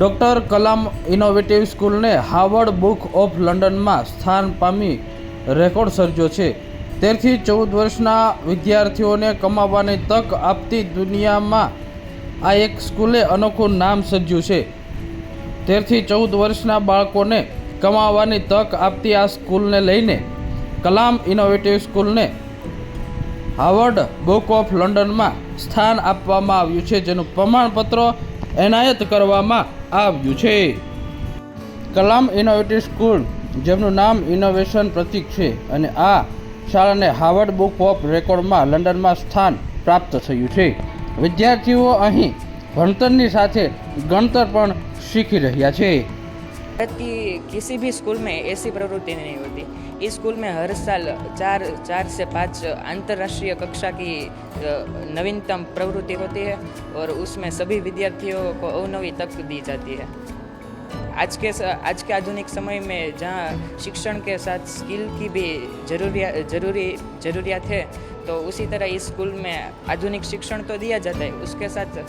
doctor Kalam innovative સ્કૂલને Harvard book of લંડનમાં સ્થાન પામી રેકોર્ડ સર્જ્યો છે તેરથી ચૌદ વર્ષના વિદ્યાર્થીઓને કમાવાની તક આપતી દુનિયામાં આ એક સ્કૂલે અનોખું નામ સર્જ્યું છે તેરથી ચૌદ વર્ષના બાળકોને કમાવાની તક આપતી આ સ્કૂલને લઈને કલામ ઇનોવેટિવ સ્કૂલને હાવર્ડ બુક ઓફ લંડનમાં સ્થાન આપવામાં આવ્યું છે જેનું પ્રમાણપત્ર એનાયત કરવામાં આવ્યું છે કલામ ઇનોવેટિવ સ્કૂલ જેમનું નામ ઇનોવેશન પ્રતિક છે અને આ શાળાને હાવર્ડ બુક ઓફ રેકોર્ડમાં લંડનમાં સ્થાન પ્રાપ્ત થયું છે વિદ્યાર્થીઓ અહીં ભણતરની સાથે ગણતર પણ શીખી રહ્યા છે भारत की किसी भी स्कूल में ऐसी प्रवृत्ति नहीं होती इस स्कूल में हर साल चार चार से पाँच अंतर्राष्ट्रीय कक्षा की नवीनतम प्रवृत्ति होती है और उसमें सभी विद्यार्थियों को अवनवी तक दी जाती है आज के आज के आधुनिक समय में जहाँ शिक्षण के साथ स्किल की भी जरूरिया जरूरी जरूरियात है तो उसी तरह इस स्कूल में आधुनिक शिक्षण तो दिया जाता है उसके साथ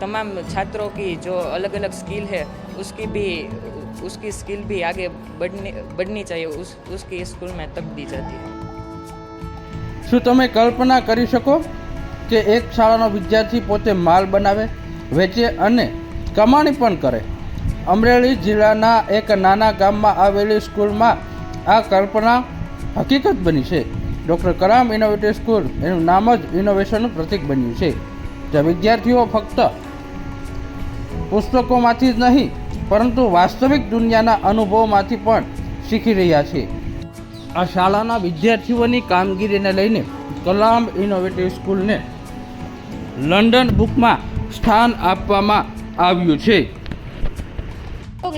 तमाम छात्रों की जो अलग अलग स्किल है उसकी भी उसकी स्किल भी आगे बढ़नी बढ़नी चाहिए उस उसकी स्कूल में तक दी जाती है શું તમે કલ્પના કરી શકો કે એક શાળાનો વિદ્યાર્થી પોતે માલ બનાવે વેચે અને કમાણી પણ કરે અમરેલી જિલ્લાના એક નાના ગામમાં આવેલી સ્કૂલમાં આ કલ્પના હકીકત બની છે ડૉક્ટર કલામ ઇનોવેટિવ સ્કૂલ એનું નામ જ ઇનોવેશનનું પ્રતીક બન્યું છે જ્યાં વિદ્યાર્થીઓ ફક્ત પુસ્તકોમાંથી જ નહીં પરંતુ વાસ્તવિક દુનિયાના અનુભવમાંથી પણ શીખી રહ્યા છે આ શાળાના વિદ્યાર્થીઓની કામગીરીને લઈને કલામ ઇનોવેટિવ સ્કૂલને લંડન બુકમાં સ્થાન આપવામાં આવ્યું છે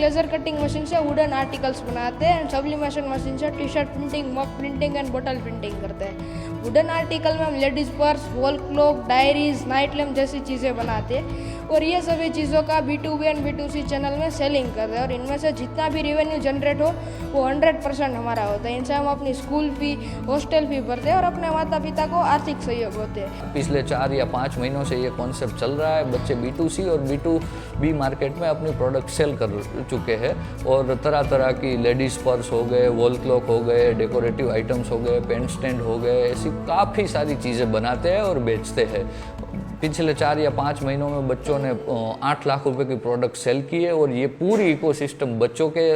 લેઝર કટિંગ મશીન છે વુડન આર્ટિકલ્સ बनाते हैं सब्लिमेशन મશીન से T shirt printing printing printing and bottle printing करते हैं वुडन आर्टिकल में हम ladies purse wall clock diaries night lamp जैसी चीज़ें बनाते हैं और ये सभी चीज़ों का B to B and B to C channel में सेलिंग कर रहे हैं और इनमें से जितना भी रेवेन्यू जनरेट हो वो हंड्रेड परसेंट हमारा होता है इनसे हम अपनी स्कूल फी हॉस्टल फी भरते हैं और अपने माता पिता को आर्थिक सहयोग होते हैं पिछले चार या पाँच महीनों से ये कॉन्सेप्ट चल रहा है बच्चे बी टू सी और बी टू बी मार्केट में अपनी प्रोडक्ट सेल कर चुके हैं और तरह तरह की लेडीज़ पर्स हो गए वॉल क्लॉक हो गए डेकोरेटिव आइटम्स हो गए पेंट स्टैंड हो गए ऐसी जो काफ़ी सारी चीज़ें बनाते हैं और बेचते हैं पिछले चार या पाँच महीनों में बच्चों ने आठ लाख रुपए की प्रोडक्ट सेल की है और ये पूरी इकोसिस्टम बच्चों के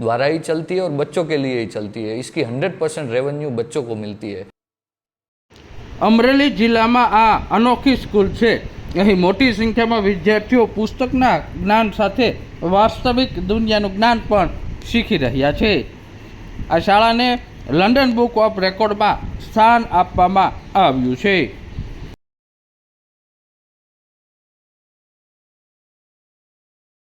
द्वारा ही चलती है और बच्चों के लिए ही चलती है इसकी हंड्रेड परसेंट रेवेन्यू बच्चों को मिलती है અમરેલી જિલ્લામાં આ અનોખી સ્કૂલ છે અહીં મોટી સંખ્યામાં વિદ્યાર્થીઓ પુસ્તકના જ્ઞાન સાથે વાસ્તવિક દુનિયાનું જ્ઞાન પણ શીખી રહ્યા છે આ શાળાને લંડન બુક ઓફ રેકોર્ડમાં સ્થાન આપવામાં આવ્યું છે